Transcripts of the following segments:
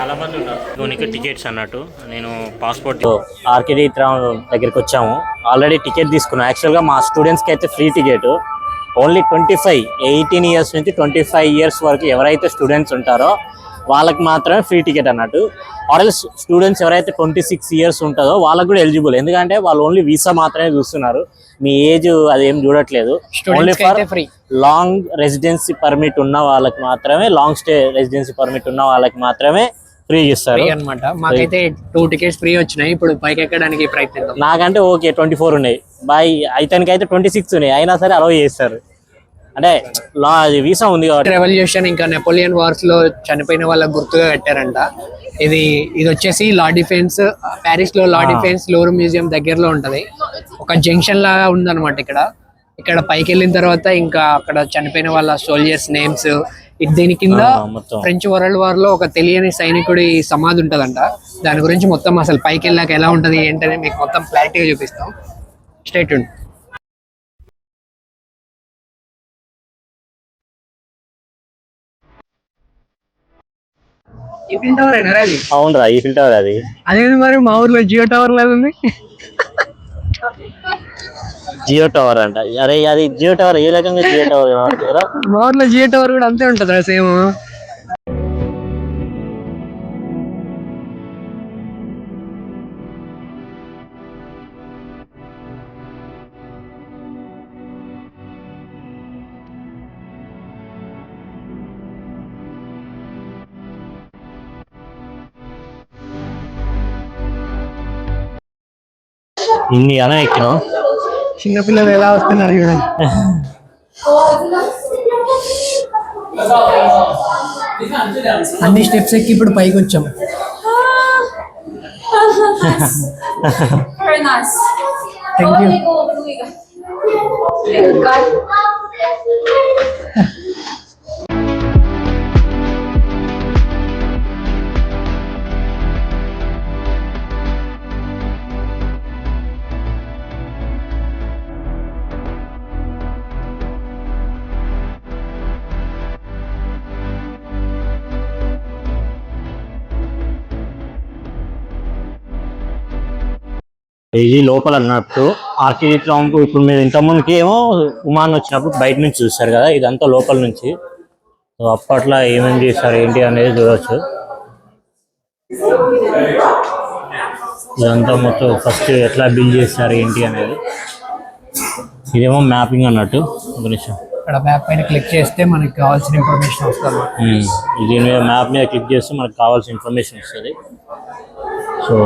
చాలా మంది ఉన్నారు. దీనికి టికెట్స్ అన్నట్టు. నేను పాస్పోర్ట్ ఆర్కేడీ దగ్గరికి వచ్చాము. ఆల్రెడీ టికెట్ తీసుకున్నాం. యాక్చువల్గా మా స్టూడెంట్స్కి అయితే free ticket only twenty five eighteen years నుంచి ట్వంటీ ఫైవ్ ఇయర్స్ వరకు ఎవరైతే స్టూడెంట్స్ ఉంటారో వాళ్ళకి మాత్రమే ఫ్రీ టికెట్ అన్నట్టు. ఆర్ఎల్స్ స్టూడెంట్స్ ఎవరైతే ట్వంటీ సిక్స్ ఇయర్స్ ఉంటుందో వాళ్ళకి కూడా ఎలిజిబుల్ ఎందుకంటే వాళ్ళు ఓన్లీ వీసా మాత్రమే చూస్తున్నారు. మీ ఏజ్ అదేం చూడట్లేదు. Only for free long residency permit ఉన్న వాళ్ళకి మాత్రమే లాంగ్ స్టే రెసిడెన్సీ పర్మిట్ ఉన్న వాళ్ళకి మాత్రమే ఫ్రీ ఇస్తారు. ఫ్రీ అన్నమాట. మాకైతే టూ టికెట్స్ ఫ్రీ వచ్చినాయి. ఇప్పుడు పైకి ఎక్కడానికి ప్రయత్నిద్దాం. నాకంటే ఓకే ట్వంటీ ఫోర్ ఉన్నాయి. బాయ్ ఇతనికి అయితే ట్వంటీ సిక్స్ ఉన్నాయి. అయినా సరే అలౌ చేస్తారు. అంటే లా వీసా ఉంది కాబట్టి. రెవల్యూషన్ ఇంకా నెపోలియన్ వార్స్లో చనిపోయిన వాళ్ళకి గుర్తుగా కట్టారంట. ఇది ఇది వచ్చేసి లా డిఫెన్స్ ప్యారిస్లో లా డిఫెన్స్ లోర్ మ్యూజియం దగ్గరలో ఉంటది. ఒక జంక్షన్ లాగా ఉందన్నమాట ఇక్కడ. ఇక్కడ పైకి వెళ్ళిన తర్వాత ఇంకా అక్కడ చనిపోయిన వాళ్ళ సోల్జర్స్ నేమ్స్ దీని కింద ఫ్రెంచ్ వరల్డ్ వార్లో ఒక తెలియని సైనికుడి సమాధి ఉంటదంట. దాని గురించి మొత్తం అసలు పైకి వెళ్ళాక ఎలా ఉంటది ఏంటని మీకు మొత్తం క్లారిటీగా చూపిస్తాం. స్టేట్ అవునరా ఈ ఫిల్టర్ అది. అదేంది మరి మా ఊర్లో జియో టవర్ ఉంది? జియో టవర్ అంట. అరే అది జియో టవర్ ఏ రకంగా జియో టవర్? మా ఊర్లో జియో టవర్ కూడా అంతే ఉంటుందా సేమ్. ఇన్ని అన ఎక్కినాం చిన్నపిల్లలు ఎలా వస్తున్నారు చూడండి అన్ని స్టెప్స్ ఎక్కి ఇప్పుడు పైకి వచ్చాం. Very nice. ఇది లోపల అన్నట్టు ఆర్కిటెక్ట్ ఇప్పుడు మీరు ఇంతకుముందుకి ఏమో ఉమాన్ వచ్చినప్పుడు బయట నుంచి చూస్తారు కదా ఇదంతా లోపల నుంచి. సో అప్పట్లో ఏమేమి చేస్తారు ఏంటి అనేది చూడవచ్చు ఇదంతా మొత్తం ఫస్ట్ ఎట్లా బిల్డ్ చేస్తారు ఏంటి అనేది. ఇదేమో మ్యాపింగ్ అన్నట్టు. ఒక నిమిషం. ఇక్కడ మ్యాప్ పైన క్లిక్ చేస్తే మనకి కావాల్సిన ఇన్ఫర్మేషన్ వస్తుంది దీని మీద మ్యాప్ మీద క్లిక్ చేస్తే మనకు కావాల్సిన ఇన్ఫర్మేషన్ వస్తుంది. సో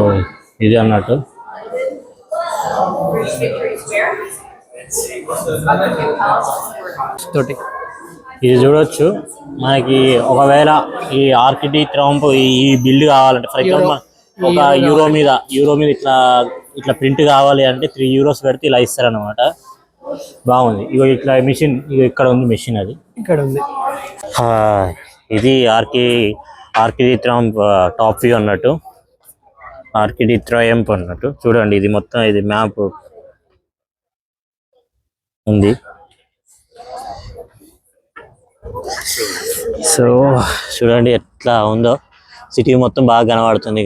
ఇది అన్నట్టు. తోటి. ఇది చూడొచ్చు. మనకి ఒకవేళ ఈ ఆర్కిటీ ట్రంప్ ఈ బిల్డ్ కావాలంటే ఫర్ ఎగ్జాంపుల్ ఒక యూరో మీద యూరో మీద ఇట్లా ఇట్లా ప్రింట్ కావాలి అంటే త్రీ యూరోస్ పెడితే ఇలా ఇస్తారనమాట బాగుంది. ఇగో ఇట్లా మిషన్ ఇగో ఇక్కడ ఉంది మిషన్ అది. ఇక్కడ ఉంది. ఇది ఆర్కి ఆర్కిడి ట్రంప్ టాప్ వ్యూ అన్నట్టు. ఆర్కిడి ట్రయంప్ అన్నట్టు చూడండి ఇది మొత్తం ఇది మ్యాప్ ఉంది. సో చూడండి ఎట్లా ఉందో. సిటీ మొత్తం బాగా కనబడుతుంది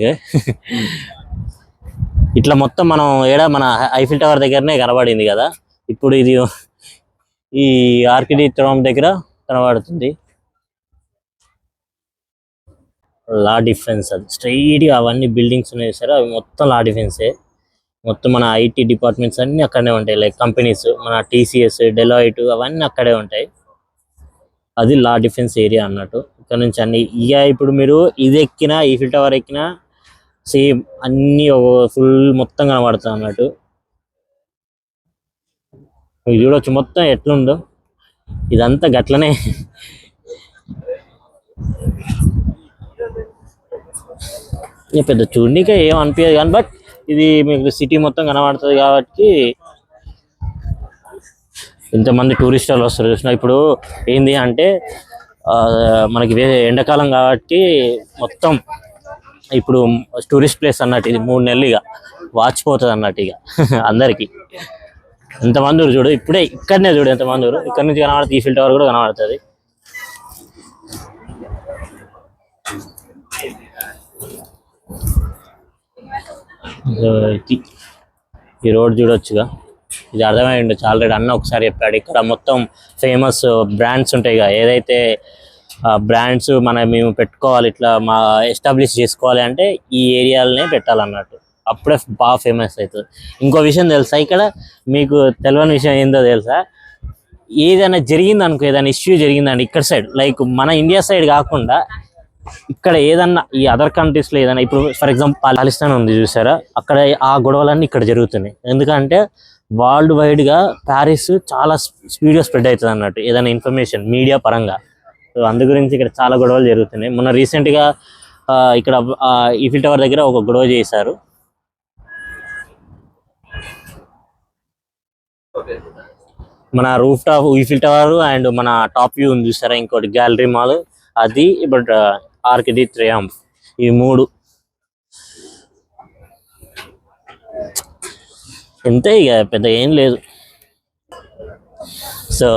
ఇట్లా మొత్తం మనం ఏడ మన ఐఫిల్ టవర్ దగ్గరనే కనబడింది కదా. ఇప్పుడు ఇది ఈ ఆర్కిడి త్రోమ్ దగ్గర కనబడుతుంది. లా డిఫెన్స్ అది. స్ట్రైట్గా అవన్నీ బిల్డింగ్స్ ఉన్నాయి సరే. అవి మొత్తం లా డిఫెన్సే. మొత్తం మన ఐటీ డిపార్ట్మెంట్స్ అన్ని అక్కడనే ఉంటాయి. లైక్ కంపెనీస్ మన టీసీఎస్ డెలాయిట్ అవన్నీ అక్కడే ఉంటాయి. అది లా డిఫెన్స్ ఏరియా అన్నట్టు. ఇక్కడ నుంచి అన్ని ఇక ఇప్పుడు మీరు ఇది ఎక్కినా ఈఫిల్ టవర్ ఎక్కినా సేమ్ అన్ని ఫుల్ మొత్తం కనబడుతుంది అన్నట్టు. ఇది చూడొచ్చు మొత్తం ఎట్లుందో. ఇదంతా గట్లనే. ఇక పెద్ద చూడనీకే ఏం అనిపించదు కానీ బట్ ఇది మీకు సిటీ మొత్తం కనబడుతుంది కాబట్టి ఇంతమంది టూరిస్ట్ వస్తారు చూసిన. ఇప్పుడు ఏంది అంటే మనకి ఎండాకాలం కాబట్టి మొత్తం ఇప్పుడు టూరిస్ట్ ప్లేస్ అన్నట్టు ఇది మూడు నెలలు ఇక. వాచిపోతుంది అన్నట్టు ఇక అందరికి. ఎంతమంది చూడు ఇప్పుడే ఇక్కడనే చూడు ఎంతమంది ఇక్కడ నుంచి కనబడుతుంది ఈ ఫిల్ టవర్ కూడా కనబడుతుంది. ఈ రోడ్ చూడొచ్చుగా. ఇది అర్థమై ఉండొచ్చు ఆల్రెడీ అన్న ఒకసారి చెప్పాడు. ఇక్కడ మొత్తం ఫేమస్ బ్రాండ్స్ ఉంటాయి కదా ఏదైతే బ్రాండ్స్ మన మేము పెట్టుకోవాలి ఇట్లా మా ఎస్టాబ్లిష్ చేసుకోవాలి అంటే ఈ ఏరియాలనే పెట్టాలన్నట్టు. అప్పుడే బాగా ఫేమస్ అవుతుంది. ఇంకో విషయం తెలుసా? ఇక్కడ మీకు తెలియని విషయం ఏందో తెలుసా? ఏదైనా జరిగింది అనుకో ఏదైనా ఇష్యూ జరిగిందండి ఇక్కడ సైడ్ లైక్ మన ఇండియా సైడ్ కాకుండా ఇక్కడ ఏదన్నా ఈ అదర్ కంట్రీస్లో ఏదైనా ఇప్పుడు ఫర్ ఎగ్జాంపుల్ పాకిస్తాన్ ఉంది చూసారా? అక్కడ ఆ గొడవలన్నీ ఇక్కడ జరుగుతున్నాయి. ఎందుకంటే వరల్డ్ వైడ్గా ప్యారిస్ చాలా స్పీడ్గా స్ప్రెడ్ అవుతుంది అన్నట్టు ఏదైనా ఇన్ఫర్మేషన్ మీడియా పరంగా. సో అందు గురించి ఇక్కడ చాలా గొడవలు జరుగుతున్నాయి. మొన్న రీసెంట్గా ఇక్కడ ఈఫిల్ టవర్ దగ్గర ఒక గొడవ చేశారు. మన roof top Eiffel tower and మన టాప్ వ్యూ ఉంది చూసారా? ఇంకోటి గ్యాలరీ మాల్ అది బట్ ఆర్కిడి ట్రయాంఫ్. ఈ మూడు అంతే ఇక పెద్ద ఏం లేదు. సో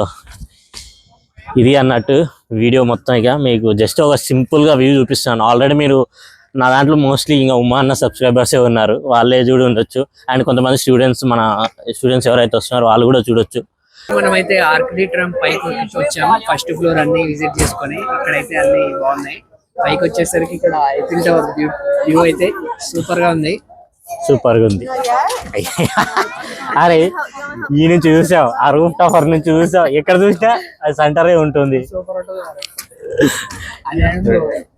ఇది అన్నట్టు వీడియో మొత్తం ఇక మీకు జస్ట్ ఒక సింపుల్గా గా వ్యూ చూపిస్తాను. ఆల్రెడీ మీరు నా దాంట్లో మోస్ట్లీ ఇంకా ఉమా అన్న సబ్స్క్రైబర్సే ఉన్నారు. వాళ్ళే చూడి ఉండొచ్చు. అండ్ కొంతమంది స్టూడెంట్స్ మన స్టూడెంట్స్ ఎవరైతే వస్తున్నారో వాళ్ళు కూడా చూడొచ్చు. మనమైతే ఆర్కిటెక్ట్రమ్ పైకి వచ్చాము. ఫస్ట్ ఫ్లోర్ అన్ని విజిట్ చేసుకొని అక్కడైతే అన్ని బాగున్నాయి. పైకి వచ్చేసరికి ఇక్కడ ఐఫిల్ టవర్ వ్యూ అయితే సూపర్గా ఉంది. సూపర్గా ఉంది. అరే ఈ నుంచి చూసావు ఆ రూఫ్ టవర్ నుంచి చూసావు ఎక్కడ చూసినా అది సెంటరే ఉంటుంది.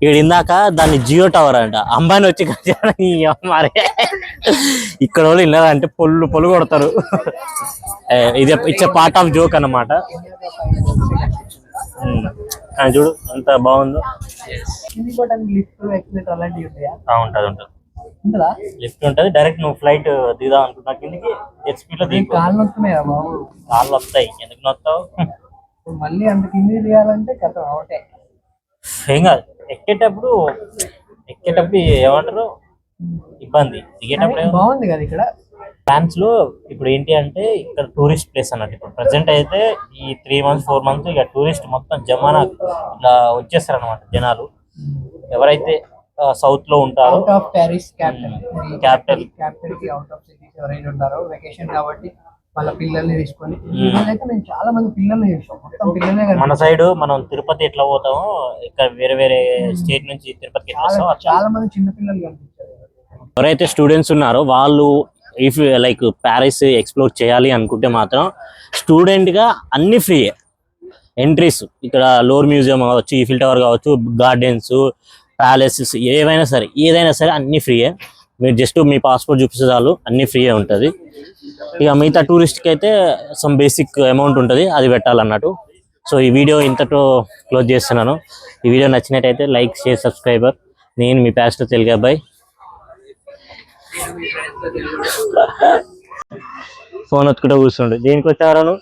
ఇక్కడ ఇందాక దాన్ని జియో టవర్ అంట. అంబానీ వచ్చి అమ్మారే ఇక్కడ వాళ్ళు ఇన్నారంటే పొల్లు పొల్లు కొడతారు. ఇది ఇట్స్ పార్ట్ ఆఫ్ జోక్ అన్నమాట. చూడు ఎంత బాగుందో. ఉంటది ఉంటది. లిఫ్ట్ ఉంటది డైరెక్ట్ నువ్వు ఫ్లైట్ దిగుదాం అనుకుంటున్నా కిందకి జెట్ స్పీడ్లో దిగు కాళ్ళు నొస్తున్నాయా బాబు కాళ్ళు వస్తాయి ఎందుకు ఇప్పుడు మళ్ళీ అంత కింది దిగాలంటే కథ ఒకటే. ఏం కాదు ఎక్కేటప్పుడు ఎక్కేటప్పుడు ఏమంటారు? ఇబ్బంది. దిగేటప్పుడు బాగుంది కదా ఇక్కడ. ప్లాన్స్లో ఇప్పుడు ఏంటి అంటే ఇక్కడ టూరిస్ట్ ప్లేస్ అన్నట్టు. ఇప్పుడు ప్రెసెంట్ అయితే ఈ త్రీ మంత్స్ ఫోర్ మంత్స్ ఇక టూరిస్ట్ మొత్తం జమానా ఇలా వచ్చేస్తారు అనమాట జనాలు. ఎవరైతే సౌత్లో ఉంటారో out of Paris capital Capital. క్యాపిటల్కి అవుట్ ఆఫ్ సిటీస్ ఎవరైనా ఉంటారో వెకేషన్ కాబట్టి వాళ్ళ పిల్లల్ని తీసుకొని. అయితే మేము చాలా మంది పిల్లల్ని చూసాం. మొత్తం పిల్లలే కదా. మన సైడ్ మనం తిరుపతి ఎట్లా పోతామో ఇక్కడ వేరే వేరే స్టేట్ నుంచి తిరుపతికి చాలా మంది చిన్న పిల్లలు కనిపించారు. ఎవరైతే స్టూడెంట్స్ ఉన్నారో వాళ్ళు ఇఫ్ లైక్ ప్యారిస్ ఎక్స్ప్లోర్ చేయాలి అనుకుంటే మాత్రం స్టూడెంట్గా అన్ని ఫ్రీయే ఎంట్రీస్ ఇక్కడ లోర్ మ్యూజియం కావచ్చు ఈఫిల్ టవర్ కావచ్చు గార్డెన్స్ ప్యాలెసెస్ ఏవైనా సరే ఏదైనా సరే అన్ని ఫ్రీయే మీరు జస్ట్ మీ పాస్పోర్ట్ చూపిస్తే చాలు అన్ని ఫ్రీయే ఉంటుంది. ఇక మిగతా టూరిస్ట్కి అయితే సమ్ బేసిక్ అమౌంట్ ఉంటుంది అది పెట్టాలన్నట్టు. సో ఈ వీడియో ఇంతతో క్లోజ్ చేస్తున్నాను. ఈ వీడియో నచ్చినట్టయితే లైక్ షేర్ సబ్స్క్రైబర్ నేను మీ ప్యాస్టర్ తెలుగు అబ్బాయి ఫోన్ ఒత్తుకుంటూ కూర్చుండు. దేనికి వచ్చారా నువ్వు?